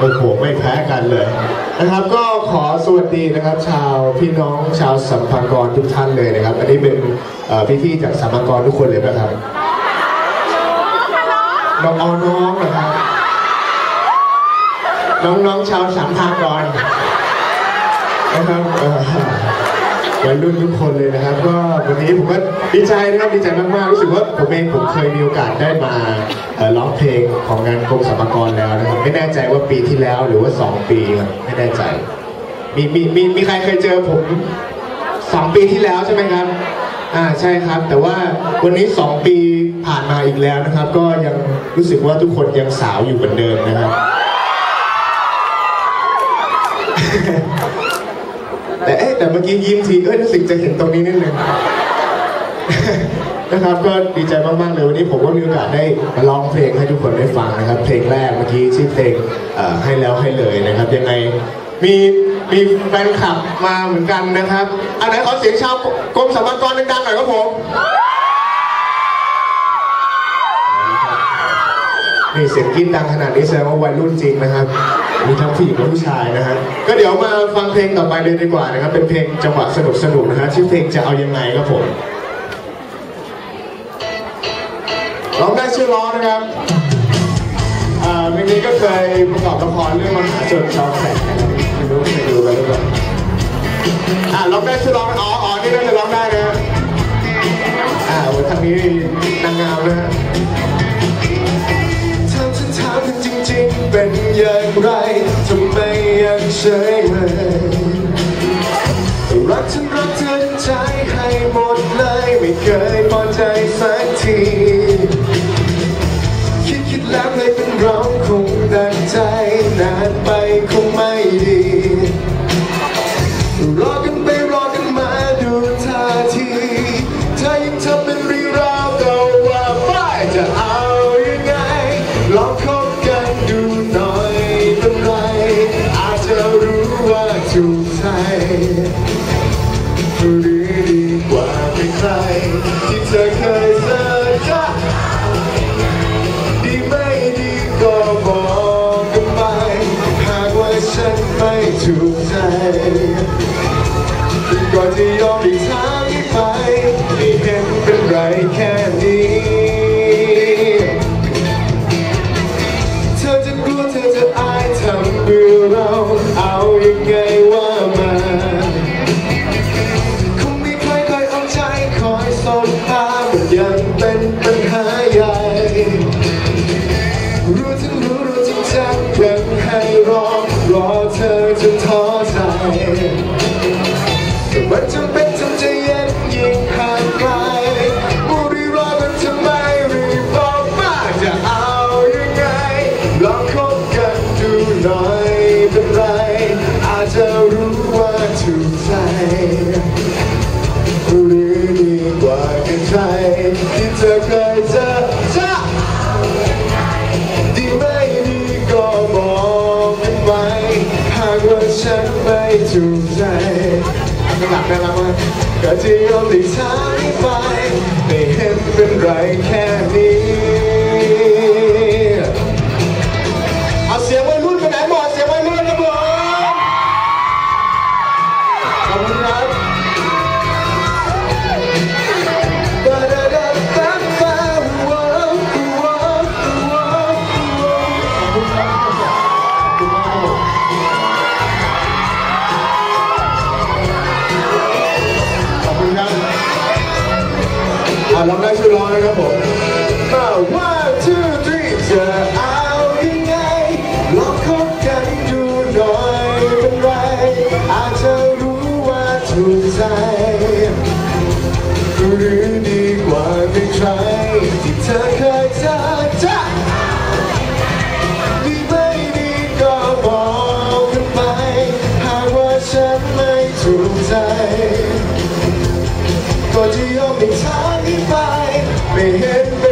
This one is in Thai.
โอ้โหไม่แพ้กันเลยนะครับ ก็ขอสวัสดีนะครับ ชาวพี่น้องชาวสัมพันกรทุกท่านเลยนะครับ อันนี้เป็นพี่ๆจากสัมพันกรทุกคนเลยนะครับน้องเอาน้องนะครับน้องๆชาวสัมพันกรนะครับ วัยรุ่นทุกคนเลยนะครับ ก็วันนี้ผมก็ดีใจนะครับดีใจมากๆรู้สึกว่าผมเองผมเคยมีโอกาสได้มาร้องเพลงของงานกรมสรรพากรแล้วนะครับไม่แน่ใจว่าปีที่แล้วหรือว่าสองปีครับไม่แน่ใจ มีมีมีมีใครเคยเจอผมสองปีที่แล้วใช่ไหมครับอ่าใช่ครับ แต่ว่าวันนี้สองปีผ่านมาอีกแล้วนะครับ ก็ยังรู้สึกว่าทุกคนยังสาวอยู่เหมือนเดิมนะครับ แต่เอ๊ะแต่เมื่อกี้ยิ้มทีเอ้ยรู้สึกจะเห็นตรงนี้นิดนึงนะครับก็ดีใจมาก ๆ เลยวันนี้ผมก็มีโอกาสได้มาร้องเพลงให้ทุกคนได้ฟังนะครับ เพลงแรกเมื่อกี้ชื่อเพลงให้แล้วให้เลยนะครับ ยังไงมีมีแฟนคลับมาเหมือนกันนะครับอันไหนขอเสียงชาวกรมสรรพากรดังๆหน่อยครับผม นี่เสียงกรีดดังขนาดนี้แสดงว่าวัยรุ่นจริงนะครับ มีทั้งผู้หญิงและผู้ชายนะฮะก็เดี๋ยวมาฟังเพลงต่อไปเลยดีกว่านะครับ เป็นเพลงจังหวะสนุกสนุกๆนะฮะชื่อเพลงจะเอายังไงครับผมร้องได้ชื่อร้องนะครับอ่าเพลงนี้ก็เคยประกอบละครเรื่องมหาชนชาวแขกนะครับไม่รู้เคยดูกันหรือเปล่าอ่าร้องได้ชื่อร้องอ๋ออ๋อนี่น่าจะร้องได้นะฮะอ่าวันทางนี้นางงามนะฮะ เฉยเลยรักฉันรักเธอใจให้หมดเลย ไม่เคยพอใจสักที คิดคิดแล้วเลยเป็นเราคงดังใจนานไปคงไม่ดีรอกันไปรอกันมาดูท่าทีเธอยังทำเป็น ถู จนท้อใจแต่มันจำเป็นจำใจเย็นยิ่งห่างไกลมูรีรอมันทำไมรีบบอกมาจะเอายังไงลองคบกันดูหน่อยเป็นไร อาจจะรู้ว่าถูกใจ ฉันไม่ถูกใจข้างหลังน่ารักมากก็จะยอมหลีกทางไป ไม่เห็นเป็นไรแค่นี้ ลองได้ช่วยร้องนะครับผมมา one two three จะเอายังไงลองคบกันดูหน่อยเป็นไร อาจจะรู้ว่าถูกใจหรือดีกว่าเป็นใครที่เธอเคยเจอจ้าดีไม่ดีก็บอกกันไป หากว่าฉันไม่ถูกใจ ไ